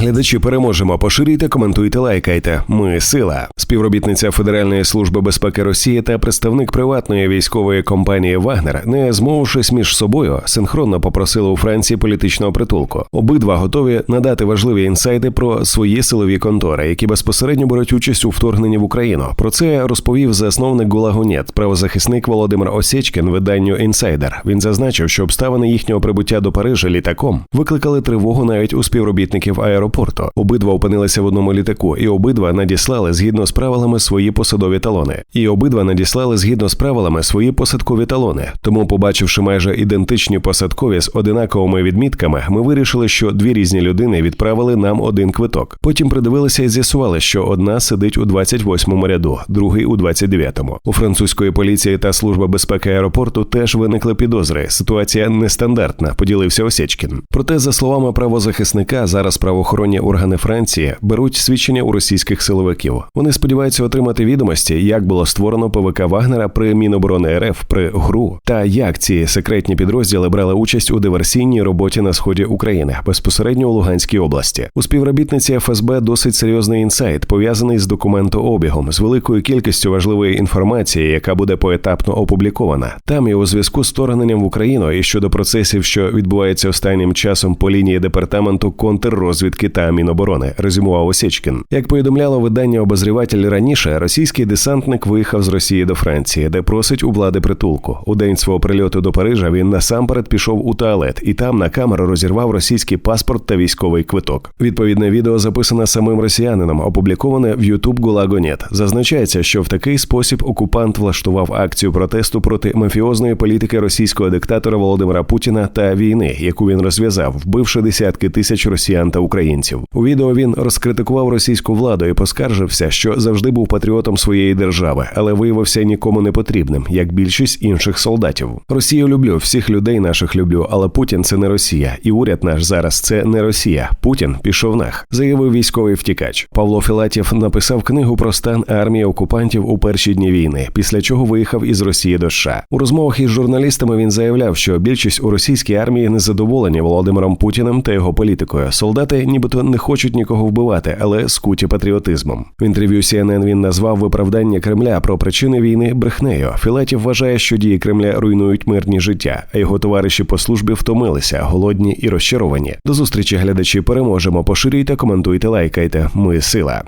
Глядачі переможемо. Поширюйте, коментуйте, лайкайте. Ми сила. Співробітниця Федеральної служби безпеки Росії та представник приватної військової компанії Вагнер, не змовившись між собою, синхронно попросили у Франції політичного притулку. Обидва готові надати важливі інсайти про свої силові контори, які безпосередньо беруть участь у вторгненні в Україну. Про це розповів засновник Гулагунет, правозахисник Володимир Осєчкін, виданню Інсайдер. Він зазначив, що обставини їхнього прибуття до Парижа літаком викликали тривогу навіть у співробітників аеропорту. Обидва опинилися в одному літаку, і обидва надіслали згідно з правилами свої посадові талони. І обидва надіслали згідно з правилами свої посадкові талони. Тому, побачивши майже ідентичні посадкові з одинаковими відмітками, ми вирішили, що дві різні людини відправили нам один квиток. Потім придивилися і з'ясували, що одна сидить у 28-му ряду, другий у 29-му. У французької поліції та служби безпеки аеропорту теж виникли підозри. Ситуація нестандартна, поділився Осєчкін. Проте, за словами правозахисника, зараз правоохоронні органи Франції беруть свідчення у російських силовиків. Вони сподіваються отримати відомості, як було створено ПВК Вагнера при Міноборони РФ при ГРУ, та як ці секретні підрозділи брали участь у диверсійній роботі на сході України, безпосередньо у Луганській області. У співробітниці ФСБ досить серйозний інсайт, пов'язаний з документообігом, з великою кількістю важливої інформації, яка буде поетапно опублікована. Там і у зв'язку з вторгненням в Україну і щодо процесів, що відбуваються останнім часом по лінії департаменту контррозвідки та Міноборони, резюмував Осєчкін. Як повідомляло видання обозріватель раніше, російський десантник виїхав з Росії до Франції, де просить у влади притулку. У день свого прильоту до Парижа він насамперед пішов у туалет і там на камеру розірвав російський паспорт та військовий квиток. Відповідне відео записане самим росіянином, опубліковане в YouTube Гулагонет. Зазначається, що в такий спосіб окупант влаштував акцію протесту проти мафіозної політики російського диктатора Володимира Путіна та війни, яку він розв'язав, вбивши десятки тисяч росіян та українців. У відео він розкритикував російську владу і поскаржився, що завжди був патріотом своєї держави, але виявився нікому не потрібним, як більшість інших солдатів. Росію люблю, всіх людей наших люблю, але Путін це не Росія, і уряд наш зараз це не Росія. Путін пішов нах, заявив військовий втікач. Павло Філатів написав книгу про стан армії окупантів у перші дні війни, після чого виїхав із Росії до США. У розмовах із журналістами він заявляв, що більшість у російській армії не задоволені Володимиром Путіним та його політикою. Солдати, нібито не хочуть нікого вбивати, але скуті патріотизмом. В інтерв'ю CNN він назвав виправдання Кремля про причини війни брехнею. Філатів вважає, що дії Кремля руйнують мирні життя, а його товариші по службі втомилися, голодні і розчаровані. До зустрічі глядачі переможемо. Поширюйте, коментуйте, лайкайте. Ми сила.